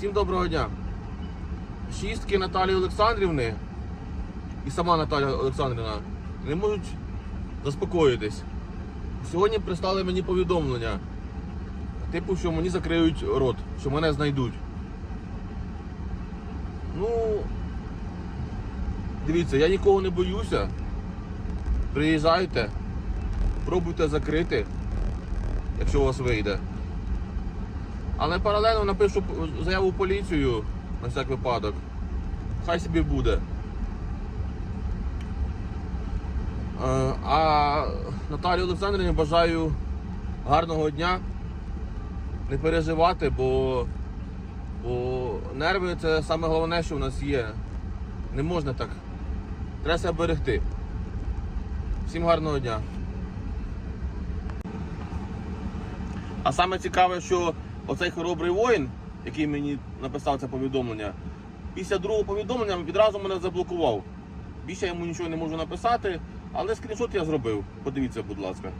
Всім доброго дня. Шістки Наталії Олександрівни і сама Наталя Олександрівна не можуть заспокоїтись. Сьогодні прислали мені повідомлення, типу, що мені закриють рот, що мене знайдуть. Ну, дивіться, я нікого не боюся. Приїжджайте, пробуйте закрити, якщо у вас вийде. Але паралельно напишу заяву в поліцію на всяк випадок. Хай собі буде. Е, А Наталії Олександрівні бажаю гарного дня. Не переживати, бо, бо нерви це саме головне, що в нас є. Не можна так. Треба себе берегти. Всім гарного дня. А саме цікаве, що оцей хоробрий воїн, який мені написав це повідомлення, після другого повідомлення відразу мене заблокував. Більше я йому нічого не можу написати, але скріншот я зробив. Подивіться, будь ласка.